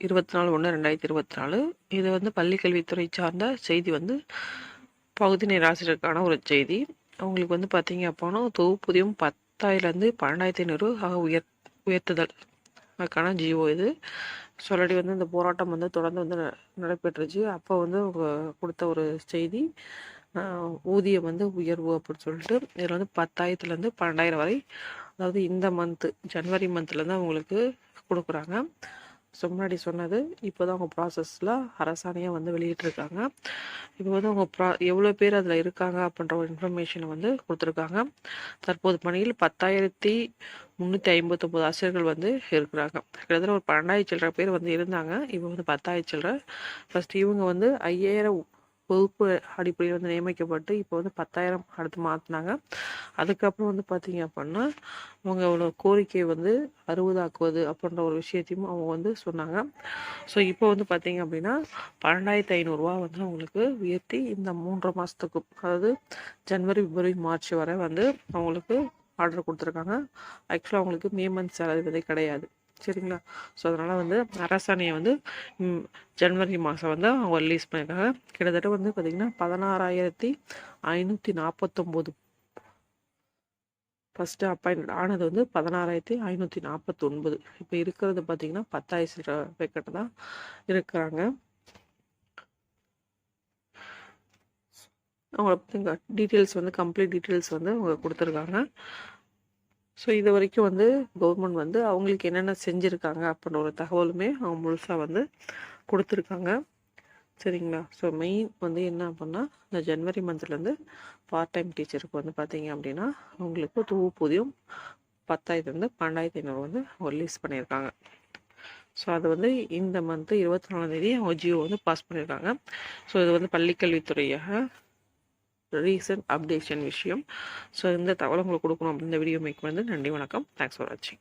இருபத்தி நாலு ஒன்று ரெண்டாயிரத்தி இருபத்தி நாலு இது வந்து பள்ளிக்கல்வித்துறை சார்ந்த செய்தி வந்து பகுதி நேராசிரியருக்கான ஒரு செய்தி. அவங்களுக்கு வந்து பார்த்தீங்க அப்போனா தொகுப்பூதியம் பத்தாயிரம்லேருந்து பன்னெண்டாயிரத்தி ஐநூறு ஆக உயர் உயர்த்துதல். அதுக்கான ஜிஓ இது. சொல்லடி வந்து இந்த போராட்டம் வந்து தொடர்ந்து வந்து ந- நடைபெற்றுச்சு. அப்போ வந்து அவங்க கொடுத்த ஒரு செய்தி ஊதியம் வந்து உயர்வு அப்படின்னு சொல்லிட்டு. இதில் வந்து பத்தாயிரத்துலேருந்து பன்னெண்டாயிரம் வரை அதாவது இந்த மந்த்து ஜனவரி மந்த்லேருந்து அவங்களுக்கு கொடுக்குறாங்க. ஸோ முன்னாடி சொன்னது இப்போ தான் அவங்க ப்ராசஸில் அரசாணையாக வந்து வெளியிட்டிருக்காங்க. இப்போ வந்து அவங்க ப்ரா எவ்வளோ பேர் அதில் இருக்காங்க அப்படின்ற ஒரு இன்ஃபர்மேஷனை வந்து கொடுத்துருக்காங்க. தற்போது பணியில் பத்தாயிரத்தி முந்நூற்றி ஐம்பத்தொம்போது ஆசிரியர்கள் வந்து இருக்கிறாங்க. கிட்டத்தட்ட ஒரு பன்னெண்டாயிரம் சில்லற பேர் வந்து இருந்தாங்க. இப்போ வந்து பத்தாயிரம் சில்லற. ஃபஸ்ட் இவங்க வந்து ஐயாயிரம் வகுப்பு அடிப்படையில் வந்து நியமிக்கப்பட்டு இப்போ வந்து பத்தாயிரம் அடுத்து மாற்றினாங்க அதுக்கப்புறம் வந்து பார்த்தீங்க அப்படின்னா அவங்க அவ்வளோ கோரிக்கையை வந்து அறுபதாக்குவது அப்படின்ற ஒரு விஷயத்தையும் அவங்க வந்து சொன்னாங்க. ஸோ இப்போ வந்து பார்த்தீங்க அப்படின்னா பன்னெண்டாயிரத்தி ஐநூறுரூவா வந்து அவங்களுக்கு உயர்த்தி இந்த மூன்று மாதத்துக்கும் அதாவது ஜனவரி பிப்ரவரி மார்ச் வரை வந்து அவங்களுக்கு ஆர்டர் கொடுத்துருக்காங்க. ஆக்சுவலாக அவங்களுக்கு மே மந்த் சேலரி வந்து கிடையாது. சரிங்களா? ஸோ அதனால் வந்து அரசாணையை வந்து ஜனவரி மாதம் வந்து அவங்க ரிலீஸ் பண்ணியிருக்காங்க. கிட்டத்தட்ட வந்து பார்த்திங்கன்னா பதினாறாயிரத்தி ஐநூற்றி நாற்பத்தொம்போது ஃபஸ்ட்டு அப்பாயின்ட் ஆனது வந்து பதினாறாயிரத்தி ஐநூற்றி நாற்பத்தொன்பது இப்போ இருக்கிறது பார்த்திங்கன்னா பத்தாயிரம் பேக்கெட்டு தான் இருக்கிறாங்க. அவங்கள பற்றி டீட்டெயில்ஸ் வந்து கம்ப்ளீட் டீட்டெயில்ஸ் வந்து அவங்க கொடுத்துருக்காங்க. ஸோ இது வரைக்கும் வந்து கவர்மெண்ட் வந்து அவங்களுக்கு என்னென்ன செஞ்சுருக்காங்க அப்படின்ற ஒரு தகவலுமே அவங்க முழுசாக வந்து கொடுத்துருக்காங்க. சரிங்களா? ஸோ மெயின் வந்து என்ன அப்படின்னா இந்த ஜனவரி மந்த்லேருந்து பார்ட் டைம் டீச்சருக்கு வந்து பார்த்தீங்க அப்படின்னா அவங்களுக்கு தொகுப்பூதியம் பத்தாயிரத்துலேருந்து பன்னெண்டாயிரத்தி ஐநூறு வந்து ரிலீஸ் பண்ணியிருக்காங்க. ஸோ அது வந்து இந்த மந்த்து இருபத்தி நாலாந்தேதி அவங்க ஜியோ வந்து பாஸ் பண்ணியிருக்காங்க. ஸோ இது வந்து பள்ளிக்கல்வித்துறையாக ரீசன்ட் அப்டேஷன் விஷயம். ஸோ இந்த தகவல் உங்களுக்கு கொடுக்கணும் அப்படின்னு இந்த வீடியோ மேக் வந்து நன்றி வணக்கம். தேங்க்ஸ் ஃபார் வாட்சிங்